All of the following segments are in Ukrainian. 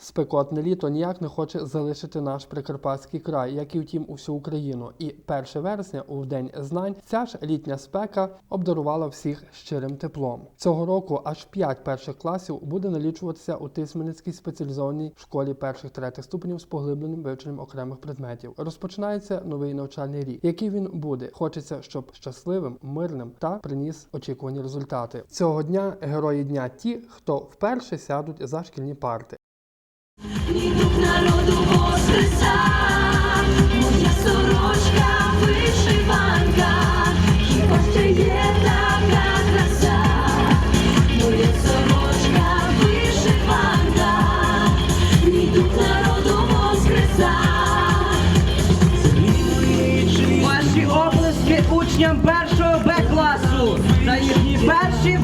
Спекотне літо ніяк не хоче залишити наш прикарпатський край, як і втім усю Україну. І 1 вересня, у день знань, ця ж літня спека обдарувала всіх щирим теплом. Цього року аж 5 перших класів буде налічуватися у Тисменницькій спеціалізованій школі перших третіх ступенів з поглибленим вивченням окремих предметів. Розпочинається новий навчальний рік. Який він буде? Хочеться, щоб щасливим, мирним та приніс очікувані результати. Цього дня герої дня ті, хто вперше сядуть за шкільні парти. Учням першого Б класу. Та їхній першій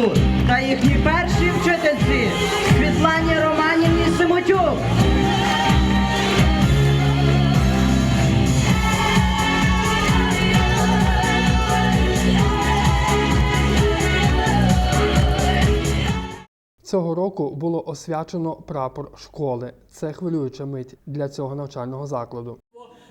класу та їхній першій вчительці Світлані Романівні Симотюк. Цього року було освячено прапор школи. Це хвилююча мить для цього навчального закладу.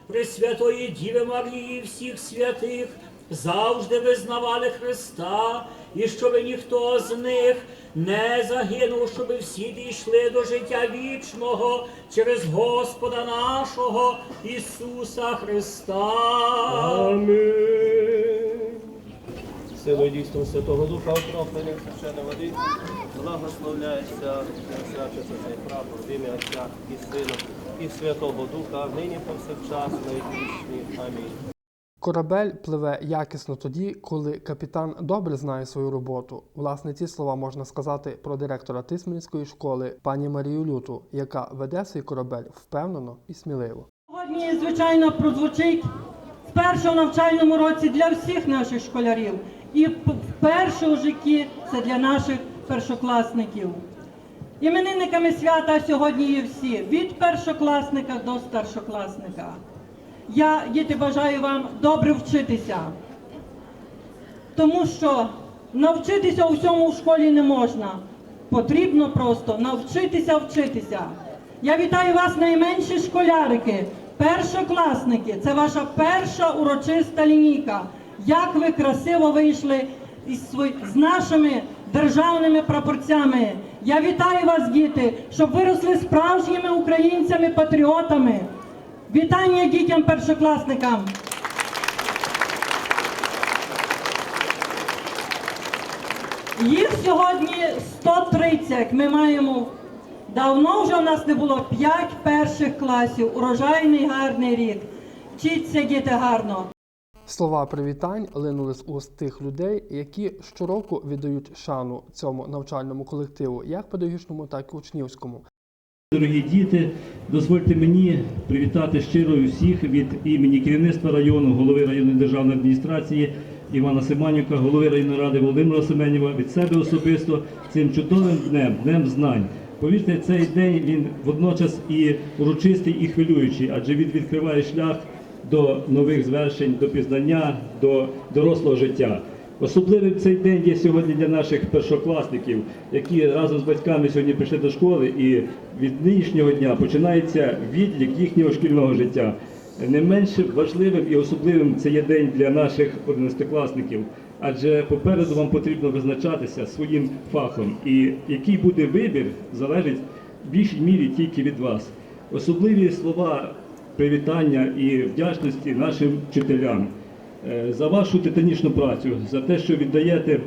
Пресвятої Діви Марії всіх святих завжди визнавали Христа, і щоб ніхто з них не загинув, щоб всі дійшли до життя вічного через Господа нашого Ісуса Христа. Амінь. Силою дійством Святого Духа окроплення священної води, благословляється, свячиться цей прапор в ім'я Отця і Сина і Святого Духа, нині повсякчас, на вічні. Амінь. Корабель пливе якісно тоді, коли капітан добре знає свою роботу. Власне, ці слова можна сказати про директора Тисменської школи пані Марію Люту, яка веде свій корабель впевнено і сміливо. Сьогодні, звичайно, прозвучить в першому навчальному році для всіх наших школярів. І вперше у житті це для наших першокласників. Іменинниками свята сьогодні є всі від першокласника до старшокласника. Я, діти, бажаю вам добре вчитися, тому що навчитися усьому в школі не можна. Потрібно просто навчитися вчитися. Я вітаю вас, найменші школярики, першокласники. Це ваша перша урочиста лінійка. Як ви красиво вийшли із свої- з нашими державними прапорцями. Я вітаю вас, діти, щоб виросли справжніми українцями, патріотами. Вітання дітям першокласникам. Їх сьогодні 130. Ми маємо давно вже у нас не було 5 перших класів. Урожайний гарний рік. Вчіться, діти, гарно. Слова привітань линули з уст тих людей, які щороку віддають шану цьому навчальному колективу, як педагогічному, так і учнівському. Дорогі діти, дозвольте мені привітати щиро всіх від імені керівництва району, голови районної державної адміністрації Івана Семенюка, голови районної ради Володимира Семенєва, від себе особисто цим чудовим днем, днем знань. Повірте, цей день він водночас і урочистий, і хвилюючий, адже він відкриває шлях до нових звершень, до пізнання, до дорослого життя. Особливим цей день є сьогодні для наших першокласників, які разом з батьками сьогодні прийшли до школи, і від нинішнього дня починається відлік їхнього шкільного життя. Не менш важливим і особливим це є день для наших одинадцятикласників, адже попереду вам потрібно визначатися своїм фахом, і який буде вибір, залежить в більшій мірі тільки від вас. Особливі слова привітання і вдячності нашим вчителям за вашу титанічну працю, за те, що віддаєте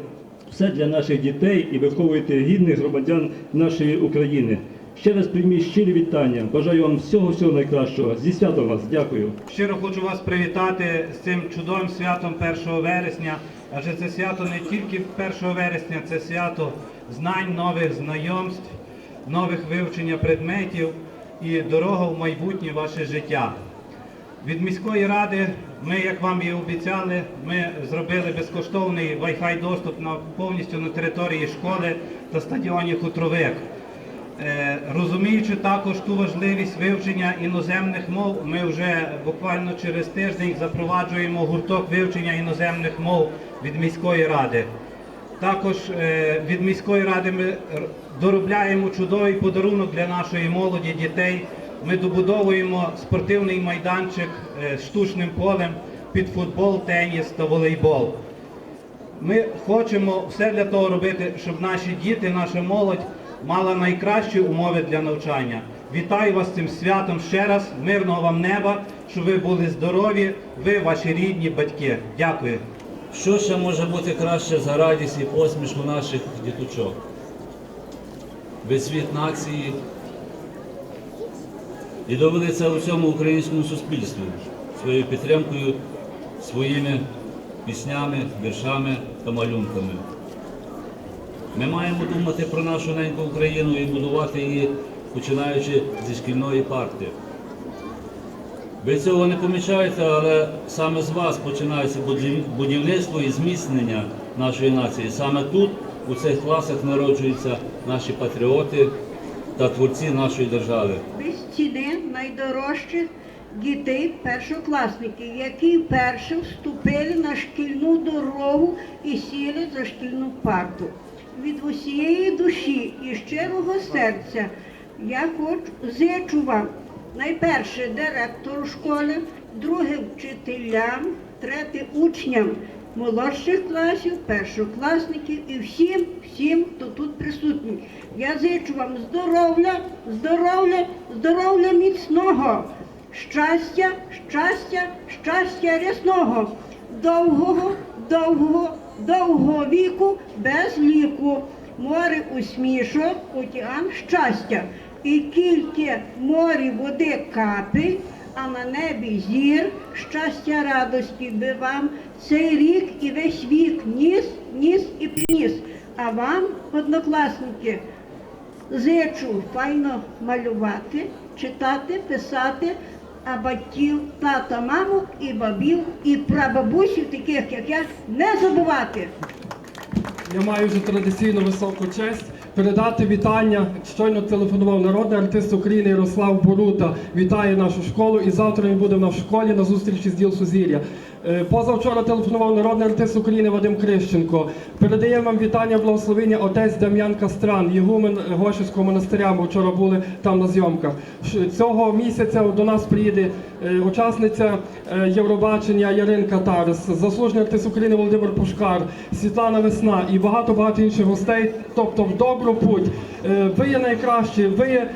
все для наших дітей і виховуєте гідних громадян нашої України. Ще раз прийміть щирі вітання. Бажаю вам всього всього найкращого. Зі святом вас, дякую. Щиро хочу вас привітати з цим чудовим святом 1 вересня. Адже це свято не тільки 1 вересня, це свято знань, нових знайомств, нових вивчення предметів і дорога в майбутнє ваше життя. Від міської ради ми, як вам і обіцяли, ми зробили безкоштовний Wi-Fi доступ на повністю на території школи та стадіоні Хутровик. Е, Розуміючи також ту важливість вивчення іноземних мов, ми вже буквально через тиждень запроваджуємо гурток вивчення іноземних мов від міської ради. Також е, від міської ради ми доробляємо чудовий подарунок для нашої молоді, дітей. Ми добудовуємо спортивний майданчик е, з штучним полем під футбол, теніс та волейбол. Ми хочемо все для того робити, щоб наші діти, наша молодь мала найкращі умови для навчання. Вітаю вас цим святом ще раз, мирного вам неба, щоб ви були здорові, ви, ваші рідні, батьки. Дякую. Що ще може бути краще за радість і посмішку наших діточок? Весь світ нації і довели це у всьому українському суспільству своєю підтримкою, своїми піснями, віршами та малюнками. Ми маємо думати про нашу неньку Україну і будувати її, починаючи зі шкільної парти. Ви цього не помічаєте, але саме з вас починається будівництво і зміцнення нашої нації. Саме тут, у цих класах, народжуються наші патріоти та творці нашої держави. Найдорожчих дітей першокласників, які вперше вступили на шкільну дорогу і сіли за шкільну парту. Від усієї душі і щирого серця я хочу зичу вам найперше директору школи, друге вчителям, третє учням молодших класів, першокласників і всім, всім, хто тут присутній. Я зичу вам здоров'я, здоров'я, здоров'я міцного, щастя, щастя, щастя рясного, довгого, довгого, довгого віку без ліку, море усмішок, океан щастя. І тільки морі води капель, а на небі зір, щастя, радості би вам цей рік і весь вік ніс, ніс і приніс. А вам, однокласники, зичу файно малювати, читати, писати, а батьків, тата, маму і бабів, і прабабусів, таких як я, не забувати. Я маю вже традиційно високу честь передати вітання. Щойно телефонував народний артист України Ярослав Борута. Вітає нашу школу і завтра він буде в нашій школі на зустрічі з діл Сузір'я. Е, Позавчора телефонував народний артист України Вадим Крищенко. Передає вам вітання благословення отець Дам'ян Кастран, єгумен Гошівського монастиря. Ми вчора були там на зйомках. Цього місяця до нас приїде е, учасниця е, Євробачення Яринка Тарас, заслужений артист України Володимир Пушкар, Світлана Весна і багато багато інших гостей. Тобто в добру путь. Ви є найкращі, ви є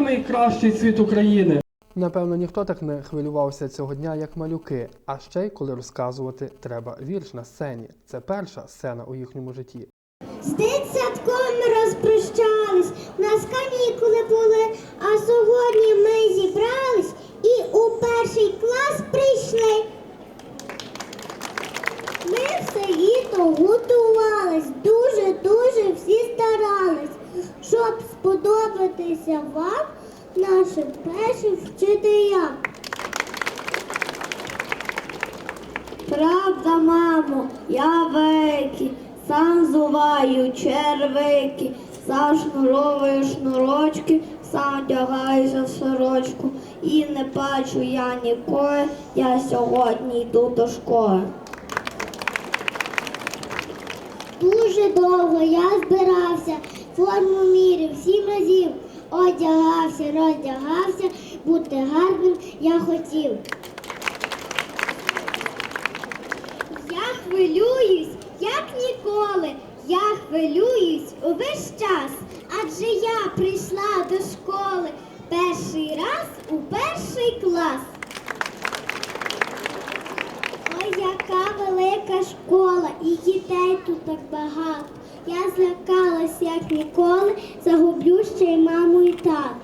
найкращий світ України. Напевно, ніхто так не хвилювався цього дня, як малюки. А ще й коли розказувати треба вірш на сцені. Це перша сцена у їхньому житті. З дитсадком ми розпрощались, нас канікули були, а сьогодні ми зібрались і у перший клас прийшли. Ми все літо готувались, дуже-дуже всі старались, щоб сподобатися вам, нашим першим вчителям. Правда, мамо, я веки, сам зуваю червики, зашнуровую шнурочки, сам вдягаюся в сорочку. І не бачу я нікої, я сьогодні йду до школи. Дуже довго я збирався, форму міряв сім разів. Одягався, роздягався, бути гарним я хотів. Я хвилююсь, як ніколи. Я хвилююсь увесь час, адже я прийшла до школи перший раз у перший клас. Ой, яка велика школа, і дітей тут так багато. Я злякалась, як ніколи, загублю ще й маму і тата.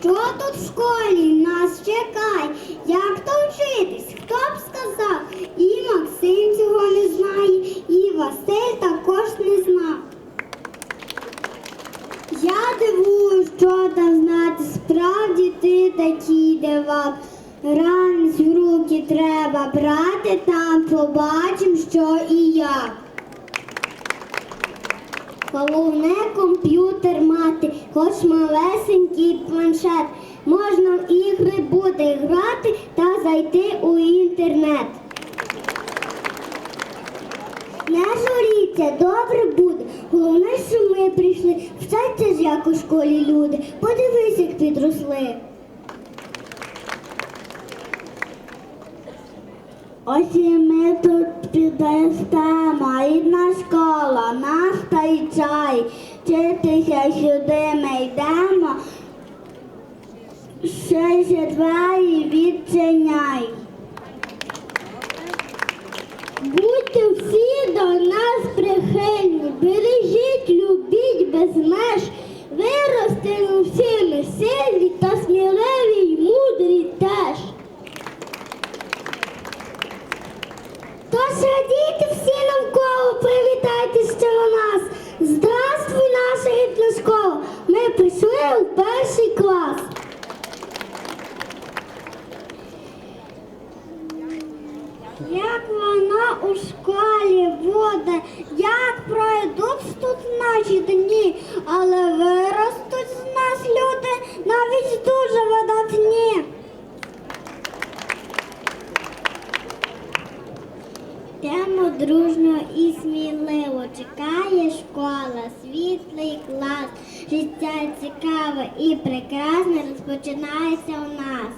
Що тут в школі нас чекає? Як то вчитись? Хто б сказав? І Максим цього не знає, і Василь також не знав. Я дивую, що там знати, справді ти такий дивак. Ранець в руки треба брати, там побачим, що і як. Головне комп'ютер мати, хоч малесенький планшет. Можна в ігри буде грати та зайти у інтернет. Не журіться, добре буде. Головне, що ми прийшли. Вчаться ж як у школі люди. Подивись, як підросли. Ось ми тут підростемо, рідна школа, нас та й чай. Вчитися сюди ми йдемо, ще ще двері відчиняй. Будьте всі до нас прихильні, бережіть, любіть без меж, виростемо всі ми сильні та сміливі навколо, привітайте у нас. Здравствуй, наша рідна. Ми прийшли у перший клас. Як вона у школі буде, як пройдуть тут наші дні, але виростуть з нас люди навіть дуже видатні. Дружно і сміливо, чекає школа, світлий клас, життя цікаве і прекрасне розпочинається у нас.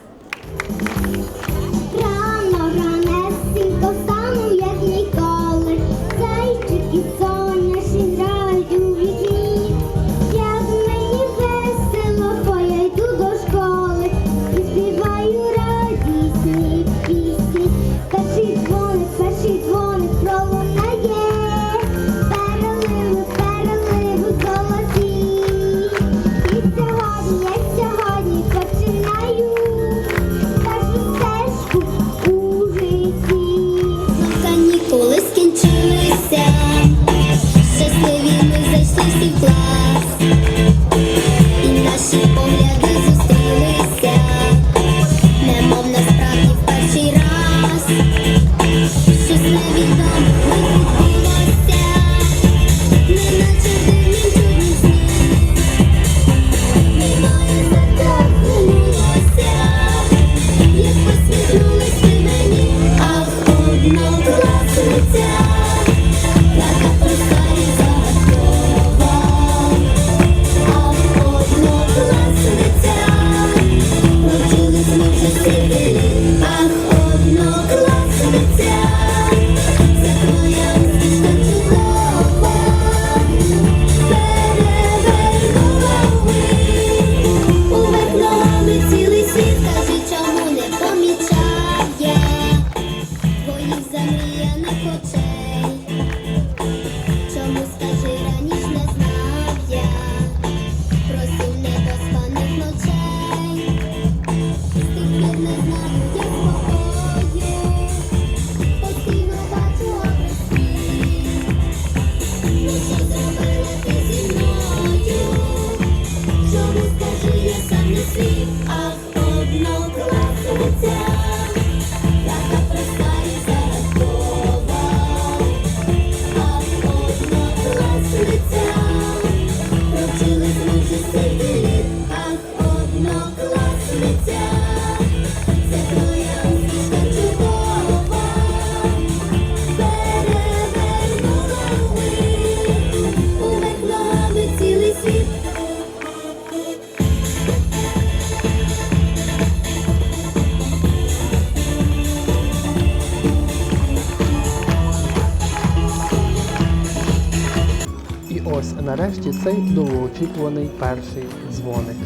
Цей довгоочікуваний перший дзвоник.